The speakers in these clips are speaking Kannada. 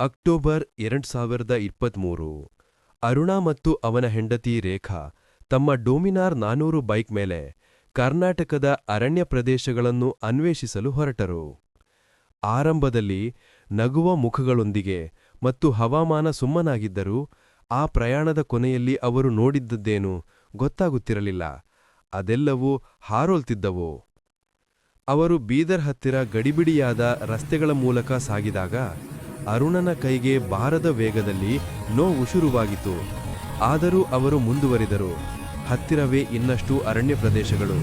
ಅಕ್ಟೋಬರ್ ಎರಡ್ ಸಾವಿರದ ಇಪ್ಪತ್ತ್ಮೂರು ಅರುಣಾ ಮತ್ತು ಅವನ ಹೆಂಡತಿ ರೇಖಾ ತಮ್ಮ ಡೋಮಿನಾರ್ ನಾನೂರು ಬೈಕ್ ಮೇಲೆ ಕರ್ನಾಟಕದ ಅರಣ್ಯ ಪ್ರದೇಶಗಳನ್ನು ಅನ್ವೇಷಿಸಲು ಹೊರಟರು. ಆರಂಭದಲ್ಲಿ ನಗುವ ಮುಖಗಳೊಂದಿಗೆ ಮತ್ತು ಹವಾಮಾನ ಸುಮ್ಮನಾಗಿದ್ದರೂ ಆ ಪ್ರಯಾಣದ ಕೊನೆಯಲ್ಲಿ ಅವರು ನೋಡಿದ್ದದ್ದೇನು ಗೊತ್ತಾಗುತ್ತಿರಲಿಲ್ಲ. ಅದೆಲ್ಲವೂ ಹಾರೋಲ್ತಿದ್ದವು. ಅವರು ಬೀದರ್ ಹತ್ತಿರ ಗಡಿಬಿಡಿಯಾದ ರಸ್ತೆಗಳ ಮೂಲಕ ಸಾಗಿದಾಗ ಅರುಣನ ಕೈಗೆ ಬಾರದ ವೇಗದಲ್ಲಿ ನೋವು ಶುರುವಾಗಿತು ಆದರೂ ಅವರು ಮುಂದುವರಿದರು. ಹತ್ತಿರವೇ ಇನ್ನಷ್ಟು ಅರಣ್ಯ ಪ್ರದೇಶಗಳು.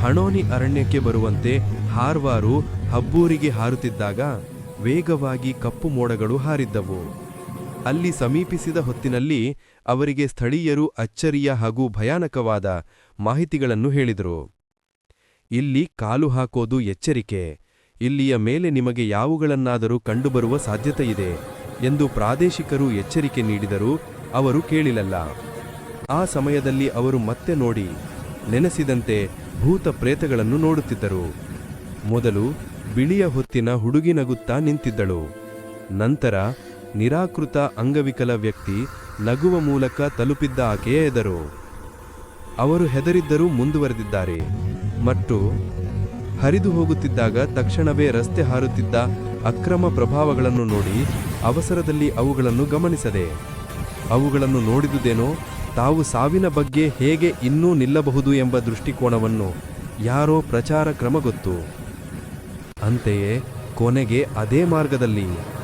ಹಣೋನಿ ಅರಣ್ಯಕ್ಕೆ ಬರುವಂತೆ ಹಾರ್ವಾರು ಹಬ್ಬೂರಿಗೆ ಹಾರುತ್ತಿದ್ದಾಗ ವೇಗವಾಗಿ ಕಪ್ಪು ಮೋಡಗಳು ಹಾರಿದ್ದವು. ಅಲ್ಲಿ ಸಮೀಪಿಸಿದ ಹೊತ್ತಿನಲ್ಲಿ ಅವರಿಗೆ ಸ್ಥಳೀಯರು ಅಚ್ಚರಿಯ ಹಾಗೂ ಭಯಾನಕವಾದ ಮಾಹಿತಿಗಳನ್ನು ಹೇಳಿದರು. ಇಲ್ಲಿ ಕಾಲು ಹಾಕೋದು ಎಚ್ಚರಿಕೆ. ಇಲ್ಲಿಯ ಮೇಲೆ ನಿಮಗೆ ಯಾವುಗಳನ್ನಾದರೂ ಕಂಡುಬರುವ ಸಾಧ್ಯತೆಯಿದೆ ಎಂದು ಪ್ರಾದೇಶಿಕರು ಎಚ್ಚರಿಕೆ ನೀಡಿದರೂ ಅವರು ಕೇಳಿಲಲ್ಲ. ಆ ಸಮಯದಲ್ಲಿ ಅವರು ಮತ್ತೆ ನೋಡಿ ನೆನೆಸಿದಂತೆ ಭೂತ ಪ್ರೇತಗಳನ್ನು ನೋಡುತ್ತಿದ್ದರು. ಮೊದಲು ಬಿಳಿಯ ಹೊತ್ತಿನ ಹುಡುಗಿ ನಗುತ್ತಾ ನಿಂತಿದ್ದಳು. ನಂತರ ನಿರಾಕೃತ ಅಂಗವಿಕಲ ವ್ಯಕ್ತಿ ನಗುವ ಮೂಲಕ ತಲುಪಿದ್ದ ಆಕೆಯ ಎದರು. ಅವರು ಹೆದರಿದ್ದರೂ ಮುಂದುವರೆದಿದ್ದಾರೆ. ಮತ್ತು ಹರಿದು ಹೋಗುತ್ತಿದ್ದಾಗ ತಕ್ಷಣವೇ ರಸ್ತೆ ಹಾರುತ್ತಿದ್ದ ಅಕ್ರಮ ಪ್ರಭಾವಗಳನ್ನು ನೋಡಿ ಅವಸರದಲ್ಲಿ ಅವುಗಳನ್ನು ಗಮನಿಸದೆ. ಅವುಗಳನ್ನು ನೋಡಿದುದೇನೋ, ತಾವು ಸಾವಿನ ಬಗ್ಗೆ ಹೇಗೆ ಇನ್ನೂ ನಿಲ್ಲಬಹುದು ಎಂಬ ದೃಷ್ಟಿಕೋನವನ್ನು ಯಾರೋ ಪ್ರಚಾರ ಕ್ರಮ ಗೊತ್ತು. ಅಂತೆಯೇ ಕೊನೆಗೆ ಅದೇ ಮಾರ್ಗದಲ್ಲಿ.